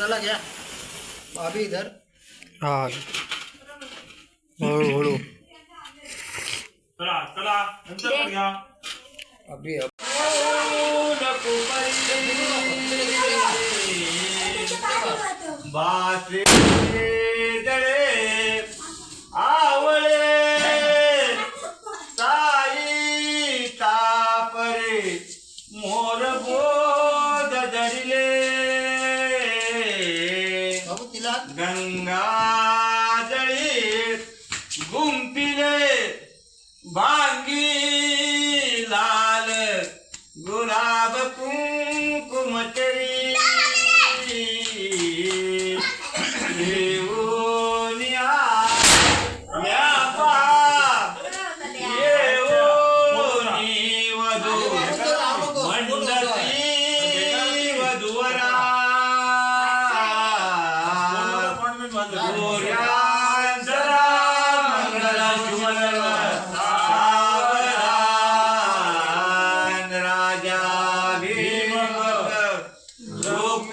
चला गया। अभी इधर। हाँ। बोलो बोलो। चला चला अंदर पड़ गया। अभी अब बात गंगा जळीत गुंपिले बांगी लाल गुलाब कुंकुमचरी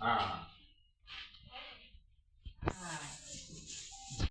Ah.